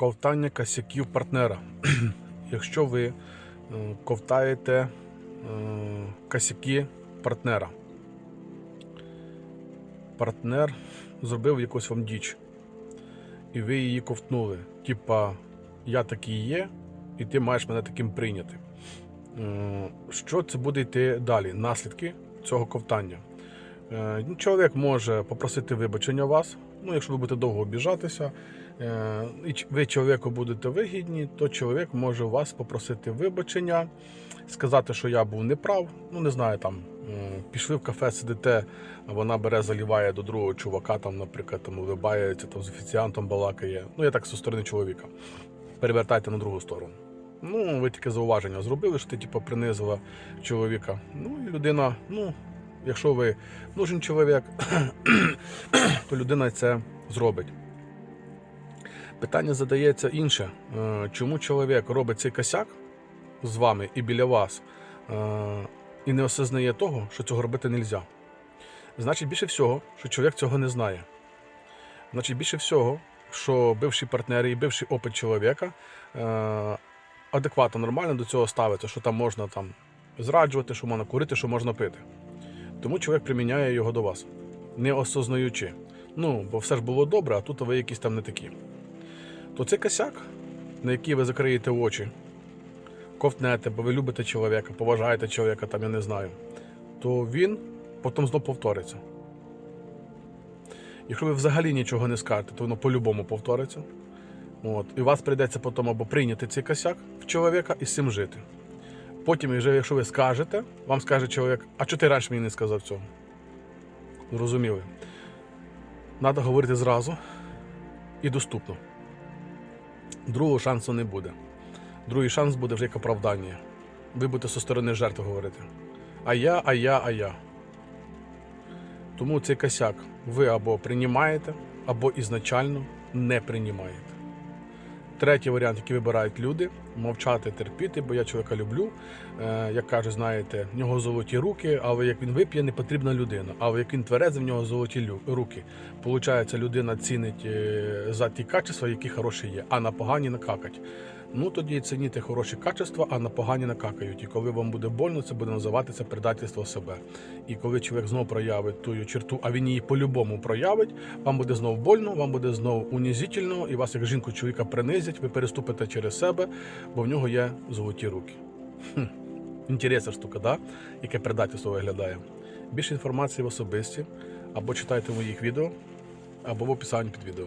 ковтання косяків партнера. Якщо ви е, ковтаєте е, косяки партнера, партнер зробив якусь вам діч, і ви її ковтнули. Типа, я такий є, і ти маєш мене таким прийняти. Е, Що це буде йти далі? Наслідки цього ковтання. Ну, Чоловік може попросити вибачення вас. Ну, якщо ви будете довго обіжатися, е, і ви чоловіку будете вигідні, то чоловік може вас попросити вибачення, сказати, що я був неправ. Ну, не знаю, там е, пішли в кафе, сидите, вона бере, заліває до другого чувака, там, наприклад, там улибається, там з офіціантом балакає. Ну, я так зі сторони чоловіка. Перевертайте на другу сторону. Ну, ви таке зауваження зробили, що ти типу, принизила чоловіка. Ну, і людина, ну, якщо ви нужен чоловік, то людина це зробить. Питання задається інше. Е, Чому чоловік робить цей косяк з вами і біля вас е, і не осознає того, що цього робити не можна? Значить, більше всього, що чоловік цього не знає. Значить, більше всього, що бивші партнери і бивший опит чоловіка е, адекватно, нормально до цього ставиться, що там можна там зраджувати, що можна курити, що можна пити. Тому чоловік приміняє його до вас, не осознаючи. Ну, бо все ж було добре, а тут ви якісь там не такі. То цей косяк, на який ви закриєте очі, ковтнете, бо ви любите чоловіка, поважаєте чоловіка, там я не знаю, то він потім знов повториться. Якщо ви взагалі нічого не скажете, то воно по-любому повториться. От. І вас прийдеться потім або прийняти цей косяк в чоловіка і з цим жити. Потім, якщо ви скажете, вам скаже чоловік, а чого ти раніше мені не сказав цього? Зрозуміли. Треба говорити зразу і доступно. Другого шансу не буде. Другий шанс буде вже як оправдання. Ви будете зі сторони жертви говорити. А я, а я, а я. Тому цей косяк ви або приймаєте, або ізначально не приймаєте. Третій варіант, який вибирають люди, мовчати, терпіти, бо я чоловіка люблю. Е, як каже, знаєте, в нього золоті руки, але як він вип'є, не потрібна людина. Але як він тверезий, в нього золоті руки. Получається, людина цінить е, за ті качества, які хороші є, а на погані накакать. Ну тоді цініть хороші качества, а на погані накакають. І коли вам буде больно, це буде називатися предательство себе. І коли чоловік знову проявить ту черту, а він її по-любому проявить, вам буде знову больно, вам буде знову унізительно, і вас як жінку чоловіка принизять, ви переступите через себе, бо в нього є золоті руки. Хм. Інтересна штука, да? яке предательство виглядає. Більше інформації в особисті, або читайте моїх відео, або в описанні під відео.